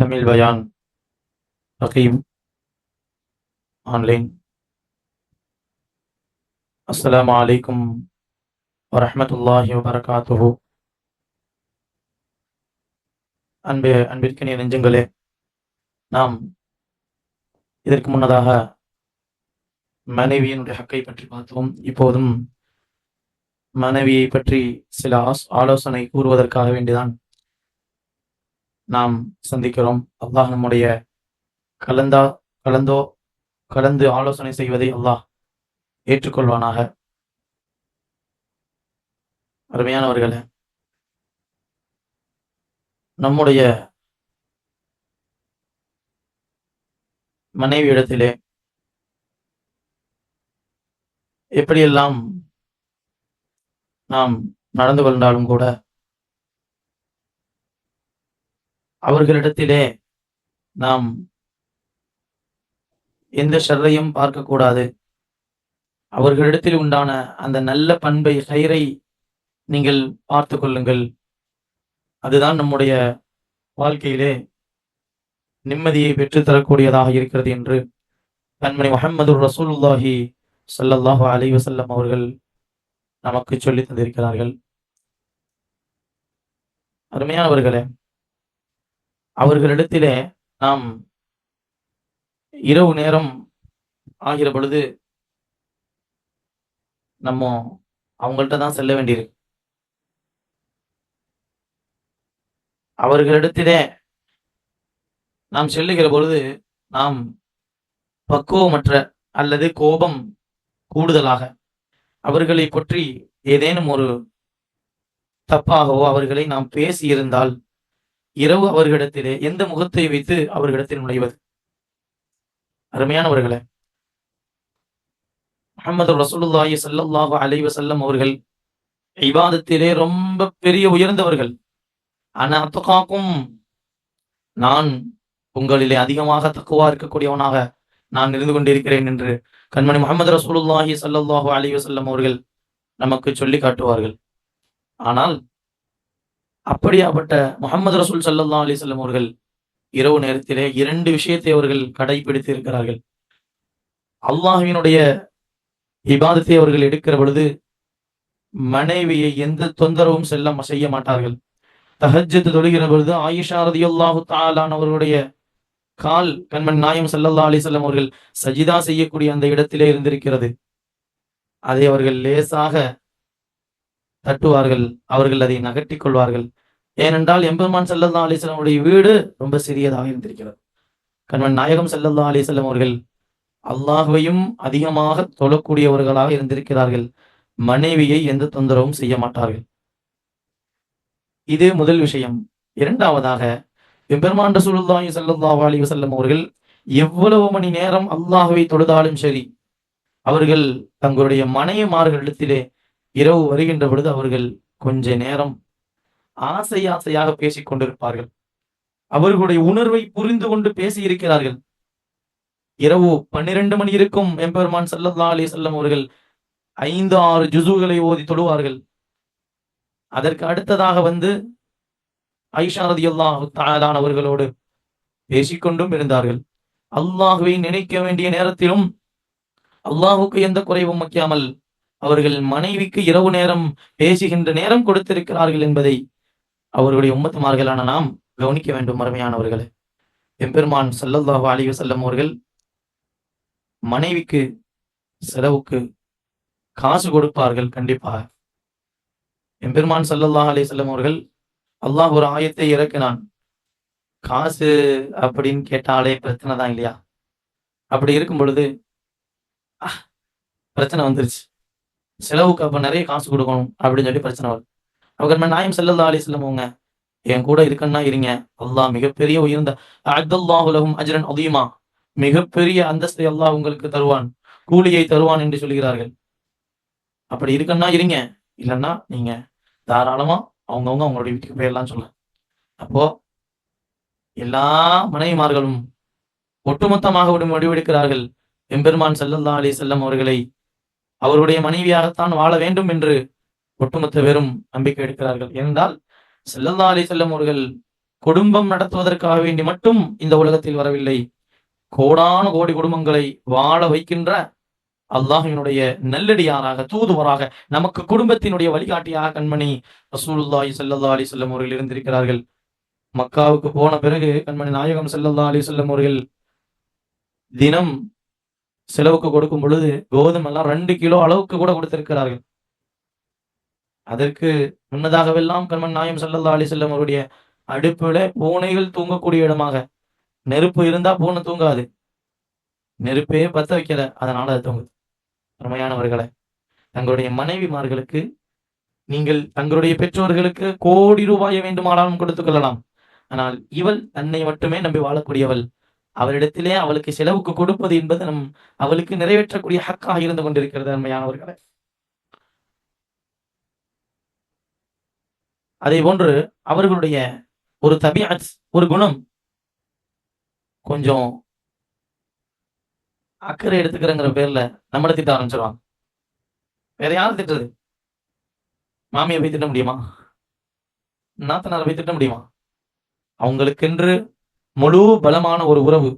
தமிழ் பயான் ரஹீம் ஆன்லைன் அஸ்லாம் அலைக்கும் வரமத்துல்லாஹி வபரகாத்துஹு அன்பு அன்பிற்கினிய நெஞ்சங்களே நாம் இதற்கு முன்னதாக மனைவியினுடைய ஹக்கை பற்றி பார்த்தோம். இப்போதும் மனைவியை பற்றி சில ஆலோசனை கூறுவதற்காக வேண்டிதான் நாம் சந்திக்கிறோம். அல்லாஹ் நம்முடைய கலந்தா கலந்தோ கலந்து ஆலோசனை செய்வதை அல்லாஹ் ஏற்றுக்கொள்வானாக. அருமையானவர்களே நம்முடைய மனைவியிடத்திலே எப்படியெல்லாம் நாம் நடந்து கொண்டாலும் கூட அவர்களிடத்திலே நாம் எந்த ஷர்ரையும் பார்க்கக்கூடாது. அவர்களிடத்தில் உண்டான அந்த நல்ல பண்பை கயிறை நீங்கள் பார்த்து கொள்ளுங்கள். அதுதான் நம்முடைய வாழ்க்கையிலே நிம்மதியை பெற்றுத் தரக்கூடியதாக இருக்கிறது என்று கண்மணி முகமது ரசூலுல்லாஹி ஸல்லல்லாஹு அலி வசல்லம் அவர்கள் நமக்கு சொல்லி தந்திருக்கிறார்கள். அருமையானவர்களே அவர்களிடத்திலே நாம் இரவு நேரம் ஆகிற பொழுது நம்ம அவங்கள்ட்ட தான் செல்ல வேண்டியிருக்கு. அவர்களிடத்திலே நாம் செல்லுகிற பொழுது நாம் பக்குவமற்ற அல்லது கோபம் கூடுதலாக அவர்களை பற்றி ஏதேனும் ஒரு தப்பாகவோ அவர்களை நாம் பேசியிருந்தால் இரவு அவர்களிடத்திலே எந்த முகத்தை வைத்து அவர்களிடத்தில் நுழைவது? அருமையானவர்களே முஹம்மது ரசூலுல்லாஹி சல்லாஹு அலைவ செல்லம் அவர்கள் இபாதத்திலே ரொம்ப பெரிய உயர்ந்தவர்கள். ஆனா அத்துக்காக்கும் நான் உங்களிலே அதிகமாக தக்குவா இருக்கக்கூடியவனாக நான் இருந்து கொண்டிருக்கிறேன் என்று கண்மணி முகமது ரசூலுல்லாஹி சல்லாஹு அலைவ செல்லம் அவர்கள் நமக்கு சொல்லி காட்டுவார்கள். ஆனால் அப்படியாப்பட்ட முகமது ரசூல் சல்லா அலிசல்லம் அவர்கள் இரவு நேரத்திலே இரண்டு விஷயத்தை அவர்கள் கடைபிடித்து இருக்கிறார்கள் அல்லாஹ்வினுடைய இபாதத்தை அவர்கள் எடுக்கிற பொழுது மனைவியை எந்த தொந்தரவும் செல்ல செய்ய மாட்டார்கள். தஹஜ்ஜத் தொழுகிற பொழுது ஆயிஷா ரதியல்லாஹு தஆலான் அவர்களுடைய கால் கண்மன் நாயம் சல்லல்லா அலிசல்லம் அவர்கள் சஜிதா செய்யக்கூடிய அந்த இடத்திலே இருந்திருக்கிறது. அதை அவர்கள் லேசாக தட்டுவார்கள் அவர்கள் அதை நகர்த்திக் கொள்வார்கள். ஏனென்றால் எம்பெருமான் செல்லல்லா அலிசல்லமுடைய வீடு ரொம்ப சிறியதாக இருந்திருக்கிறது. கண்மன் நாயகம் செல்லல்லா அலிசல்லம் அவர்கள் அல்லாஹ்வையும் அதிகமாக தொழக்கூடியவர்களாக இருந்திருக்கிறார்கள். மனைவியை எந்த தொந்தரவும் செய்ய மாட்டார்கள். இது முதல் விஷயம். இரண்டாவதாக எம்பெருமான் ரசூலுல்லாஹி ஸல்லல்லாஹு அலி வஸல்லம் அவர்கள் எவ்வளவு மணி நேரம் அல்லாஹுவை தொழுதாலும் சரி அவர்கள் தங்களுடைய மனைவிமார்களிடத்திலே இரவு வருகின்ற பொழுது அவர்கள் கொஞ்ச நேரம் ஆசை ஆசையாக பேசிக் கொண்டிருப்பார்கள். அவர்களுடைய உணர்வை புரிந்து கொண்டு பேசி இருக்கிறார்கள். இரவு பன்னிரண்டு மணி இருக்கும் எம்பெருமான் ஸல்லல்லாஹு அலி செல்லம் அவர்கள் ஐந்து ஆறு ஜுசுகளை ஓதி தொழுவார்கள். அதற்கு அடுத்ததாக வந்து ஐஷா ரதியல்லாஹு தஆலான் அவர்களோடு பேசிக்கொண்டும் இருந்தார்கள். அல்லாஹுவை நினைக்க வேண்டிய நேரத்திலும் அல்லாஹுக்கு எந்த குறைவும் வைக்காமல் அவர்கள் மனைவிக்கு இரவு நேரம் பேசுகின்ற நேரம் கொடுத்திருக்கிறார்கள் என்பதை அவர்களுடைய உம்மத்துமார்களான நாம் கவனிக்க வேண்டும் அருமையானவர்களே எம்பெருமான் ஸல்லல்லாஹு அலைஹி செல்லும் அவர்கள் மனைவிக்கு செலவுக்கு காசு கொடுப்பார்கள் கண்டிப்பாக. எம்பெருமான் ஸல்லல்லாஹு அலி செல்லும் அவர்கள் அல்லாஹ் ஒரு ஆயத்தை இறக்கினான். காசு அப்படின்னு கேட்டாலே பிரச்சனை தான் இல்லையா? அப்படி இருக்கும் பொழுது அஹ், பிரச்சனை வந்துருச்சு. செலவுக்கு அப்ப நிறைய காசு கொடுக்கணும் அப்படின்னு சொல்லி பிரச்சனை வரும் அவர்கள் நாயம் செல்லல்லா அலி வஸல்லம் என் கூட இருக்கன்னா இருங்க. அல்லாஹ் மிகப்பெரிய உயர்ந்த அப்துல்லாஹு அஜரன் அஜ்ரன் மிகப்பெரிய அந்தஸ்தை அல்லாஹ் உங்களுக்கு தருவான் கூலியை தருவான் என்று சொல்கிறார்கள். அப்படி இருக்கன்னா இருங்க. இல்லைன்னா நீங்க தாராளமா அவங்கவுங்க அவங்களுடைய வீட்டுக்கு போயிடலாம் சொல்ல அப்போ எல்லா மனைவிமார்களும் ஒட்டுமொத்தமாக ஒரு முடிவெடுக்கிறார்கள் எம்பெருமான் செல்லல்லா அலி செல்லம் அவர்களை அவருடைய மனைவியாகத்தான் வாழ வேண்டும் என்று ஒட்டுமொத்த பேரும் நம்பிக்கை எடுக்கிறார்கள். என்றால் ஸல்லல்லாஹு அலி செல்லம் அவர்கள் குடும்பம் நடத்துவதற்காக வேண்டி மட்டும் இந்த உலகத்தில் வரவில்லை. கோடான கோடி குடும்பங்களை வாழ வைக்கின்ற அல்லாஹினுடைய நல்லடியாராக தூதுவராக நமக்கு குடும்பத்தினுடைய வழிகாட்டியாக கண்மணி ரசூலுல்லாஹி ஸல்லல்லாஹு அலி செல்லம் அவர்கள் இருந்திருக்கிறார்கள். மக்காவுக்கு போன பிறகு கண்மணி நாயகம் செல்லல்லா அலி செல்லம் அவர்கள் தினம் செலவுக்கு கொடுக்கும் பொழுது கோதுமை எல்லாம் ரெண்டு கிலோ அளவுக்கு கூட கொடுத்திருக்கிறார்கள். அதற்கு முன்னதாகவெல்லாம் கண்மன் நாயம் ஸல்லல்லாஹு அலி செல்லம் அவருடைய அடுப்புல பூனைகள் தூங்கக்கூடிய இடமாக. நெருப்பு இருந்தா பூனை தூங்காது. நெருப்பே பத்த வைக்கல அதனால அது தூங்குது. அருமையானவர்களை தங்களுடைய மனைவிமார்களுக்கு நீங்கள் தங்களுடைய பெற்றோர்களுக்கு கோடி ரூபாயை வேண்டுமானாலும் கொடுத்துக் கொள்ளலாம். ஆனால் இவள் தன்னை மட்டுமே நம்பி வாழக்கூடியவள். அவரிடத்திலே அவளுக்கு செலவுக்கு கொடுப்பது என்பது நம் அவளுக்கு நிறைவேற்றக்கூடிய ஹக்காக இருந்து கொண்டிருக்கிறது அருமையானவர்களை. அதே போன்று அவர்களுடைய ஒரு தபியாத் ஒரு குணம் கொஞ்சம் அக்கறை எடுத்துக்கிறங்கிற பேர்ல நம்மளை திட்ட ஆரம்பிச்சிருவாங்க. வேற யாரும் திட்டுறது? மாமியை போய் திட்ட முடியுமா? நாத்தனாரை போய் திட்ட முடியுமா? அவங்களுக்கென்று முழு பலமான ஒரு உறவு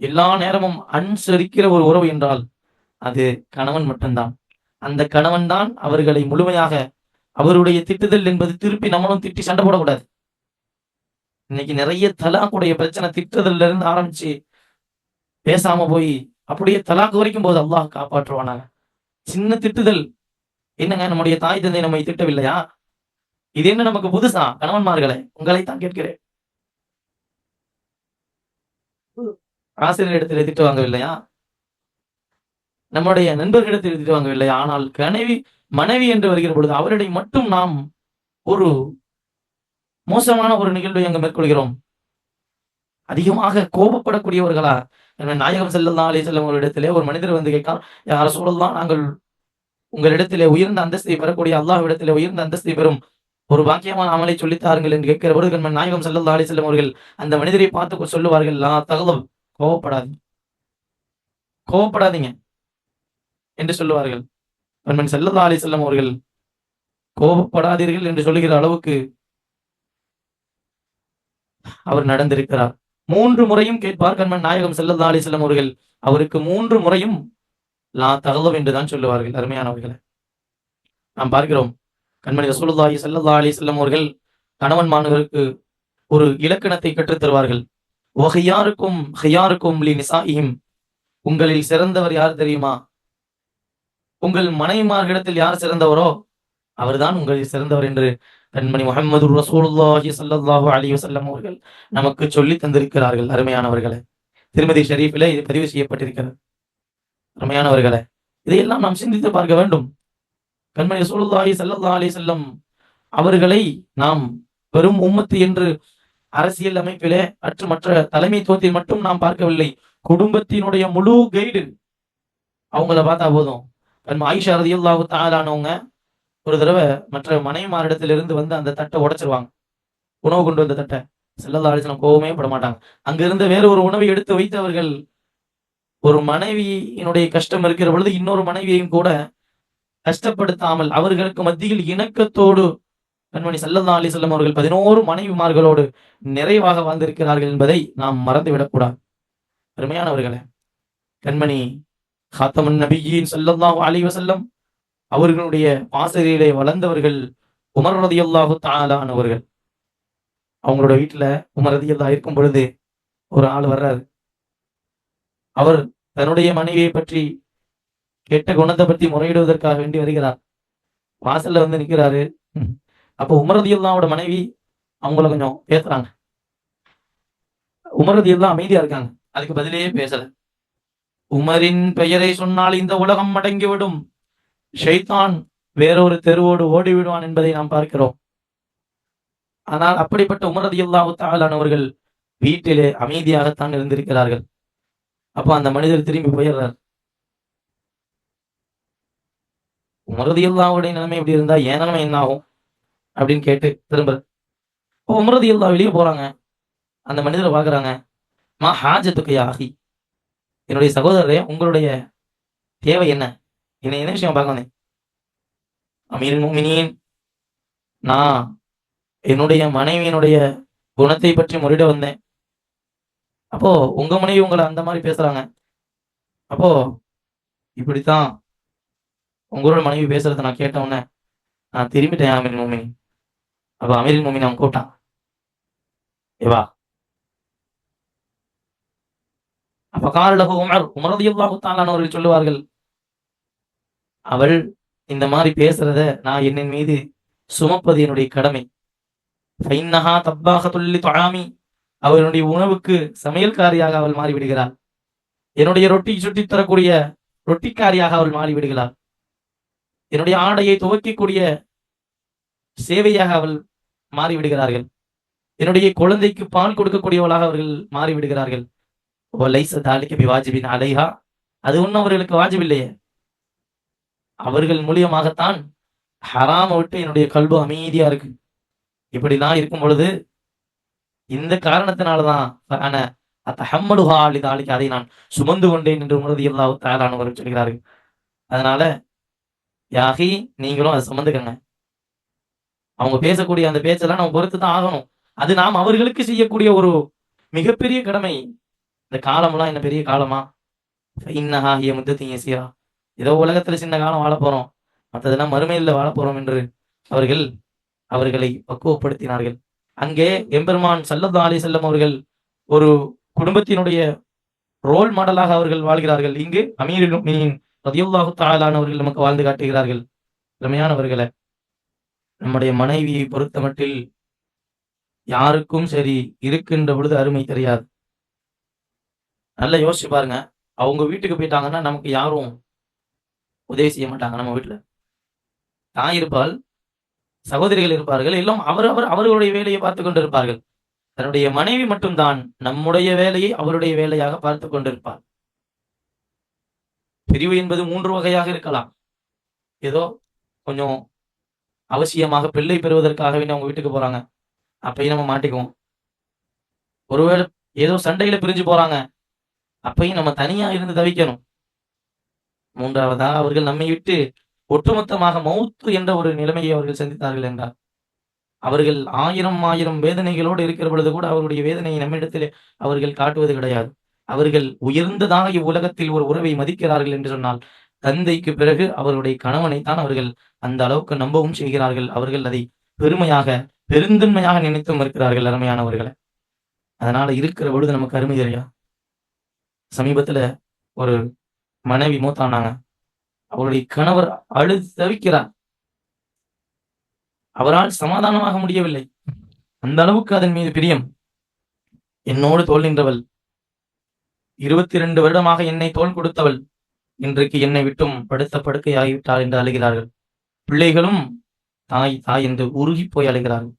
எல்லா நேரமும் அனுசரிக்கிற ஒரு உறவு என்றால் அது கணவன் மட்டும்தான். அந்த கணவன் தான் அவர்களை முழுமையாக அவருடைய திட்டுதல் என்பது திருப்பி நம்மளும் திட்டி சண்டை போடக்கூடாது. இன்னைக்கு நிறைய தலாக்குடைய பிரச்சனை திட்டுதல்ல இருந்து ஆரம்பிச்சு பேசாம போய் அப்படியே தலாக்கு வரைக்கும் போது அல்லாஹ் காப்பாற்றுவானாங்க. சின்ன திட்டுதல். என்னங்க நம்முடைய தாய் தந்தை நம்மை திட்டவில்லையா? இது என்ன நமக்கு புதுசா? கணவன்மார்களே உங்களை தான் கேட்கிறேன் ஆசிரியர் இடத்தில் திட்டு வாங்கவில்லையா? நம்முடைய நண்பர்களிடத்தில் எழுதிட்டு வாங்கவில்லை. ஆனால் கனவி மனைவி என்று வருகிற பொழுது அவரிடம் மட்டும் நாம் ஒரு மோசமான ஒரு நிகழ்வை அங்கு மேற்கொள்கிறோம். அதிகமாக கோபப்படக்கூடியவர்களா? நாயகம் செல்லல்லா அலி செல்லம் ஒரு இடத்திலே ஒரு மனிதர் வந்து கேட்கார் யார சூழல்லாம் நாங்கள் உங்களிடத்திலே உயர்ந்த அந்தஸ்தை பெறக்கூடிய அல்லாஹ்விடத்திலே உயர்ந்த அந்தஸ்தை பெறும். ஒரு பாக்கியமான அமலை சொல்லித்தாருங்கள் என்று கேட்கிற பொழுது கண்மன் நாயகம் செல்லல்லா அலி செல்லம் அவர்கள் அந்த மனிதரை பார்த்து சொல்லுவார்கள் லா தகவல் கோவப்படாதீங்க கோவப்படாதீங்க என்று சொல்லுவார்கள். கண்மன் செல்லதா அலி செல்லம் அவர்கள் கோபப்படாதீர்கள் என்று சொல்லுகிற அளவுக்கு அவர் நடந்திருக்கிறார். மூன்று முறையும் கேட்பார் கண்மன் நாயகம் செல்லதா அலி செல்லம் அவர்கள். அவருக்கு மூன்று முறையும் லா தகவல் என்றுதான் சொல்லுவார்கள் அருமையானவர்களை. நாம் பார்க்கிறோம் கண்மணி ரசூலுல்லாஹி ஸல்லல்லாஹு அலி செல்லம் அவர்கள் கணவன் மாணவருக்கு ஒரு இலக்கணத்தை கற்றுத் தருவார்கள். வஹியாருக்கும் ஹையாருக்கும் லி நிசாயும் உங்களில் சிறந்தவர் யார் தெரியுமா? உங்கள் மனைவிமார்களிடத்தில் யார் சிறந்தவரோ அவர்தான் உங்களில் சிறந்தவர் என்று கண்மணி முகமது ரசூலுல்லாஹி சல்லாஹு அலி வசல்லம் அவர்கள் நமக்கு சொல்லி தந்திருக்கிறார்கள். அருமையானவர்களே திருமதி ஷரீஃபிலே இது பதிவு செய்யப்பட்டிருக்கிறது. அருமையானவர்களே இதையெல்லாம் நாம் சிந்தித்து பார்க்க வேண்டும். கண்மணி ரசூலுல்லாஹி சல்லா அலி செல்லம் அவர்களை நாம் வெறும் உம்மத்து என்று அரசியல் அமைப்பிலே அற்று மற்ற தலைமைத்துவத்தில் மட்டும் நாம் பார்க்கவில்லை. குடும்பத்தினுடைய முழு கைடு அவங்கள பார்த்தா போதும். கண்ம ஆயிஷா ரதியுல்லாஹு தாலானவங்க ஒரு தடவை மற்ற மனைவிமாரிடத்திலிருந்து வந்து அந்த தட்டை உடைச்சிருவாங்க. உணவு கொண்டு வந்த தட்டை. செல்லல்லா அலிஸ்லாம் கோவமே பட மாட்டாங்க அங்க இருந்த வேற ஒரு உணவை எடுத்து வைத்து அவர்கள் ஒரு மனைவியினுடைய கஷ்டம் இருக்கிற பொழுது இன்னொரு மனைவியையும் கூட கஷ்டப்படுத்தாமல் அவர்களுக்கு மத்தியில் இணக்கத்தோடு கண்மணி சல்லல்லா அலிசல்லம் அவர்கள் பதினோரு மனைவிமார்களோடு நிறைவாக வாழ்ந்திருக்கிறார்கள் என்பதை நாம் மறந்துவிடக்கூடாது. அருமையானவர்களே கண்மணி ஹாத்தமன் நபியின் சொல்லல்லாஹு அலி வசல்லம் அவர்களுடைய பாசறையிலே வளர்ந்தவர்கள் உமர் ரதியல்லாஹு தாலானவர்கள் அவங்களோட வீட்டுல உமர் ரதியல்லா இருக்கும் பொழுது ஒரு ஆள் வர்றாரு. அவர் தன்னுடைய மனைவியை பற்றி கெட்ட குணத்தை பற்றி முறையிடுவதற்காக வேண்டி வருகிறார். வாசல்ல வந்து நிக்கிறாரு. அப்போ உமரதியுல்லாவோட மனைவி அவங்கள கொஞ்சம் பேசுறாங்க. உமரதியுல்லா அமைதியா இருக்காங்க. அதுக்கு பதிலே பேசல. உமரின் பெயரை சொன்னால் இந்த உலகம் மடங்கிவிடும். ஷைத்தான் வேறொரு தெருவோடு ஓடிவிடுவான் என்பதை நாம் பார்க்கிறோம். ஆனால் அப்படிப்பட்ட உமரதி அல்லாஹு தாலானவர்கள் வீட்டிலே அமைதியாகத்தான் இருந்திருக்கிறார்கள். அப்போ அந்த மனிதர் திரும்பி போயிடுறார். உமரதியுல்லாவுடைய நிலைமை இப்படி இருந்தா என் நிலைமை என்ன ஆகும்? அப்படின்னு கேட்டு திரும்ப உமரதியுல்லா வெளியே போறாங்க. அந்த மனிதரை பாக்குறாங்க மா ஹாஜத்துக்கு ஆகி என்னுடைய சகோதரரே உங்களுடைய தேவை என்ன? என்ன என்ன விஷயம் பார்க்க வந்தேன் அமீரின் முமினின் நான் என்னுடைய மனைவியினுடைய குணத்தை பற்றி முறையிட வந்தேன். அப்போ உங்க மனைவி உங்களை அந்த மாதிரி பேசுறாங்க. அப்போ இப்படித்தான் உங்களோட மனைவி பேசுறத நான் கேட்ட உடனே நான் திரும்பிட்டேன் அமீர் மோமினி அப்போ அமீரின் மோமினி அவன் கூப்பிட்டான். ஏவா அப்ப காரலகு உமர் உமரதியுல்லாஹு தாலானவர்கள் சொல்லுவார்கள் அவள் இந்த மாதிரி பேசுறத நான் என்னின் மீது சுமப்பது என்னுடைய கடமை. ஃபைன்னஹா தப்பாகத்துல்லி தொழாமி அவளுடைய உணவுக்கு சமையல்காரியாக அவள் மாறிவிடுகிறாள். என்னுடைய ரொட்டி சுட்டி தரக்கூடிய ரொட்டிக்காரியாக அவள் மாறிவிடுகிறாள். என்னுடைய ஆடையை துவக்கக்கூடிய சேவையாக அவள் மாறிவிடுகிறார்கள். என்னுடைய குழந்தைக்கு பால் கொடுக்கக்கூடியவளாக அவர்கள் மாறிவிடுகிறார்கள். ஒலைச தாலிக்கு பிவாஜிபின் அலைஹா அது ஒன்றும் அவர்களுக்கு வாஜிபில்லையே அவர்கள் மூலியமாகத்தான் ஹராம விட்டு என்னுடைய கல்பு அமைதியா இருக்கு. இப்படிலாம் இருக்கும் பொழுது இந்த காரணத்தினாலதான் ஆன அத்தஹம்மடுஹா அதை நான் சுமந்து கொண்டேன் என்று உணர்வு தயாரானவர்கள் சொல்கிறார்கள். அதனால யாகி நீங்களும் அதை சுமந்துக்கங்க. அவங்க பேசக்கூடிய அந்த பேச்செல்லாம் நம்ம பொறுத்து தான் ஆகணும். அது நாம் அவர்களுக்கு செய்யக்கூடிய ஒரு மிகப்பெரிய கடமை. இந்த காலம்லாம் என்ன பெரிய காலமா? இன்னஹாகிய முத்தத்திங்க ஏசியா ஏதோ உலகத்துல சின்ன காலம் வாழ போறோம். மற்றதெல்லாம் மறுமையில் வாழ போறோம் என்று அவர்கள் அவர்களை பக்குவப்படுத்தினார்கள். அங்கே எம்பெருமான் சல்லத் அலி செல்லம் அவர்கள் ஒரு குடும்பத்தினுடைய ரோல் மாடலாக அவர்கள் வாழ்கிறார்கள். இங்கு அமீரில் முஃமினீன் ரதியுல்லாஹு நமக்கு வாழ்ந்து காட்டுகிறார்கள். திறமையானவர்களை நம்முடைய மனைவியை பொறுத்த மட்டில் யாருக்கும் சரி இருக்கின்ற பொழுது அருமை தெரியாது. நல்லா யோசிச்சு பாருங்க. அவங்க வீட்டுக்கு போயிட்டாங்கன்னா நமக்கு யாரும் உதவி செய்ய மாட்டாங்க நம்ம வீட்டுல. தாய் இருப்பால் சகோதரிகள் இருப்பார்கள் எல்லாம் அவர் அவர் அவர்களுடைய வேலையை பார்த்து கொண்டிருப்பார்கள். தன்னுடைய மனைவி மட்டும்தான் நம்முடைய வேலையை அவருடைய வேலையாக பார்த்து கொண்டிருப்பார் பிரிவு என்பது மூன்று வகையாக இருக்கலாம். ஏதோ கொஞ்சம் அவசியமாக பிள்ளை பெறுவதற்காக அவங்க வீட்டுக்கு போறாங்க. அப்பயும் நம்ம மாட்டிக்குவோம். ஒருவேளை ஏதோ சண்டையில பிரிஞ்சு போறாங்க. அப்பயும் நம்ம தனியா இருந்து தவிக்கணும். மூன்றாவதா அவர்கள் நம்மை விட்டு ஒட்டுமொத்தமாக மௌத்து என்ற ஒரு நிலைமையை அவர்கள் சந்தித்தார்கள் என்றார். அவர்கள் ஆயிரம் ஆயிரம் வேதனைகளோடு இருக்கிற பொழுது கூட அவருடைய வேதனையை நம்மிடத்தில் அவர்கள் காட்டுவது கிடையாது. அவர்கள் உயர்ந்ததாக இவ்வுலகத்தில் ஒரு உறவை மதிக்கிறார்கள் என்று சொன்னால் தந்தைக்கு பிறகு அவருடைய கணவனைத்தான் அவர்கள் அந்த அளவுக்கு நம்பவும் செய்கிறார்கள். அவர்கள் அதை பெருமையாக பெருந்தன்மையாக நினைத்தும் இருக்கிறார்கள் அருமையானவர்களை. அதனால இருக்கிற பொழுது நமக்கு அருமை தெரியா சமீபத்துல ஒரு மனைவி மூத்தானாங்க அவருடைய கணவர் அழுது தவிக்கிறார். அவரால் சமாதானமாக முடியவில்லை. அந்த அளவுக்கு அதன் மீது பிரியம். என்னோடு தோல் நின்றவள். இருபத்தி இரண்டு வருடமாக என்னை தோல் கொடுத்தவள். இன்றைக்கு என்னை விட்டும் படுத்த படுக்கையாகிவிட்டாள் என்று அழுகிறார்கள். பிள்ளைகளும் தாய் தாய் என்று உருகி போய் அழுகிறார்கள்.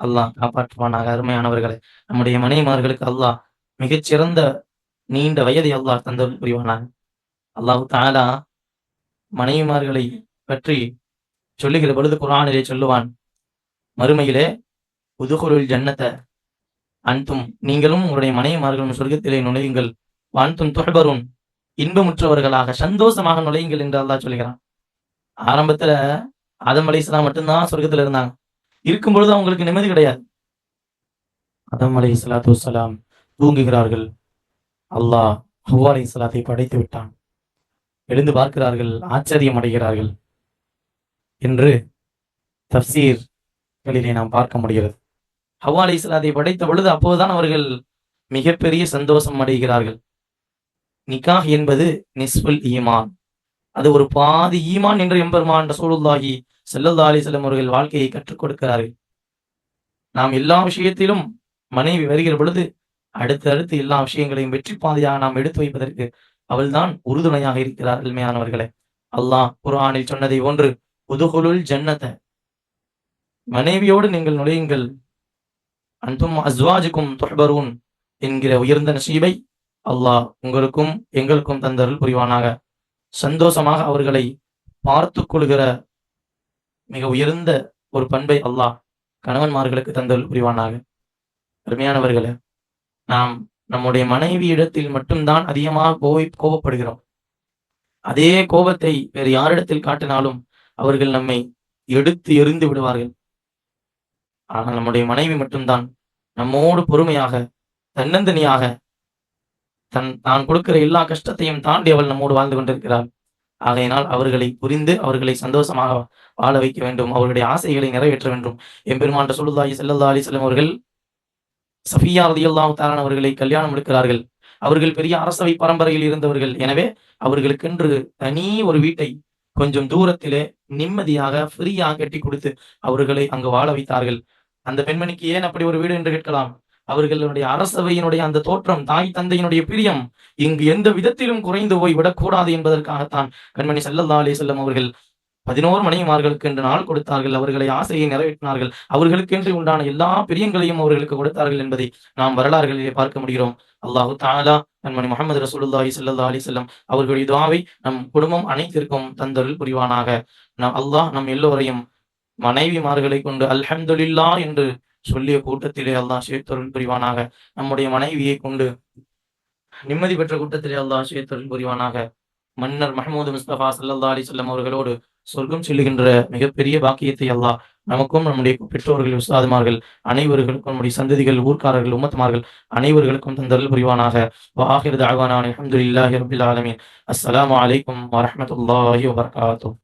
அல்லாஹ் காப்பாற்றுவானாக அருமையானவர்களை. நம்முடைய மனைவிமார்களுக்கு அல்லாஹ் மிகச்சிறந்த நீண்ட வயதை அல்லாஹ் தந்தல் புரிவானாக அல்லாஹு தாலா மனைவிமார்களை பற்றி சொல்லுகிற பொழுது குரானிலே சொல்லுவான் மறுமையிலே உதுகுருள் ஜன்னத்தை அன்தும் நீங்களும் உங்களுடைய மனைவிமார்களும் சொர்க்கத்திலே நுழையுங்கள். வான்தும் தொடர்பரும் இன்பமுற்றவர்களாக சந்தோஷமாக நுழையுங்கள் என்று அல்லாஹ் சொல்லுகிறான் ஆரம்பத்துல ஆதம் அலிஸ்லாம் மட்டும்தான் சொர்க்கத்துல இருந்தாங்க. இருக்கும் பொழுது அவங்களுக்கு நிம்மதி கிடையாது. ஆதம் அலை சலாத்து வலாம் தூங்குகிறார்கள். அல்லாஹ் ஹவ்வா அலி சலாத்தை படைத்து விட்டான். எழுந்து பார்க்கிறார்கள் ஆச்சரியம் அடைகிறார்கள் என்று தப்சீர்களிலே நாம் பார்க்க முடிகிறது. ஹவ்வா அலி சலாத்தை படைத்த பொழுது அப்போதுதான் அவர்கள் மிகப்பெரிய சந்தோஷம் அடைகிறார்கள். நிக்காஹ் என்பது நிஸ்புல் ஈமான். அது ஒரு பாதி ஈமான் என்று எம்பெருமான் ரசூலுல்லாஹி செல்லல்லா அலி செல்லம் அவர்கள் வாழ்க்கையை கற்றுக் கொடுக்கிறார்கள். நாம் எல்லா விஷயத்திலும் மனைவி வருகிற பொழுது அடுத்தடுத்து எல்லா விஷயங்களையும் வெற்றி பாதையாக நாம் எடுத்து வைப்பதற்கு அவள்தான் உறுதுணையாக இருக்கிறார் அருமையானவர்களே. அல்லாஹ் குர்ஆனில் சொன்னதை ஒன்று உதுகுலுல் ஜன்னத. மனைவியோடு நீங்கள் நுழையுங்கள். அன்பும் அஸ்வாஜுக்கும் துஹ்பரூன் என்கிற உயர்ந்த நசீபை அல்லாஹ் உங்களுக்கும் எங்களுக்கும் தந்தருள் புரிவானாக. சந்தோஷமாக அவர்களை பார்த்து கொள்கிற மிக உயர்ந்த ஒரு பண்பை அல்லாஹ் கணவன்மார்களுக்கு தந்தருள் புரிவானாக. அருமையானவர்களே நாம் நம்முடைய மனைவி இடத்தில் மட்டும்தான் அதிகமாக கோவை கோபப்படுகிறோம். அதே கோபத்தை வேறு யாரிடத்தில் காட்டினாலும் அவர்கள் நம்மை எடுத்து எறிந்து விடுவார்கள். ஆனால் நம்முடைய மனைவி மட்டும்தான் நம்மோடு பொறுமையாக தன்னந்தனியாக தன் தான் கொடுக்கிற எல்லா கஷ்டத்தையும் தாண்டி அவள் நம்மோடு வாழ்ந்து கொண்டிருக்கிறாள். ஆகையினால் அவர்களை புரிந்து அவர்களை சந்தோஷமாக வாழ வைக்க வேண்டும். அவர்களுடைய ஆசைகளை நிறைவேற்ற வேண்டும். எம்பெருமான் ரசூலுல்லாஹி ஸல்லல்லாஹு அலிஸ்லம் அவர்கள் சஃபியா ரலியல்லாஹு தாரான் அவர்களை கல்யாணம் எடுக்கிறார்கள். அவர்கள் பெரிய அரசவை பரம்பரையில் இருந்தவர்கள். எனவே அவர்களுக்கென்று தனி ஒரு வீட்டை கொஞ்சம் தூரத்திலே நிம்மதியாக ஃப்ரீயாக கட்டி கொடுத்து அவர்களை அங்கு வாழ வைத்தார்கள். அந்த பெண்மணிக்கு ஏன் அப்படி ஒரு வீடு என்று கேட்கலாம்? அவர்களுடைய அரசவையினுடைய அந்த தோற்றம் தாய் தந்தையினுடைய பிரியம் இங்கு எந்த விதத்திலும் குறைந்து போய் விடக்கூடாது என்பதற்காகத்தான் கண்மணி செல்லல்லா அலி செல்லம் அவர்கள் பதினோரு மனைவிமார்களுக்கு என்று நாள் கொடுத்தார்கள். அவர்களை ஆசையை நிறைவேற்றினார்கள். அவர்களுக்கென்று உண்டான எல்லா பிரியங்களையும் அவர்களுக்கு கொடுத்தார்கள் என்பதை நாம் வரலாறுகளிலே பார்க்க முடிகிறோம். அல்லாஹு தாலா நன்மணி முகமது ரசூலுல்லாஹி சல்லா அலிசல்லம் அவர்களுடைய நம் குடும்பம் அனைத்திற்கும் தந்தருள் புரிவானாக. நம் அல்லாஹ் நம் எல்லோரையும் மனைவிமார்களை கொண்டு அல்ஹம்துலில்லாஹ் என்று சொல்லிய கூட்டத்திலே அல்லாஹ் சேர்த்தருள் புரிவானாக. நம்முடைய மனைவியை கொண்டு நிம்மதி பெற்ற கூட்டத்திலே அல்லாஹ் சேர்த்தருள் புரிவானாக. மன்னர் மஹமூது முஸ்தபா சல்லா அலிசல்லம் அவர்களோடு சொர்க்கம் செல்லுகின்ற மிகப்பெரிய பாக்கியத்தை அல்லாஹ் நமக்கும் நம்முடைய பெற்றோர்கள் உஸ்தாதுமார்கள் அனைவர்களுக்கும் நம்முடைய சந்ததிகள் ஊர்க்காரர்கள் உம்மத்துமார்கள் அனைவர்களுக்கும் தந்தருள் புரிவானாக. வாஹிர் தஅவானா அல்ஹம்துலில்லாஹி ரபில் ஆலமின். அஸ்லாம் வலைக்கம் வரமத்துல்லாஹி வபரகாத்துஹு.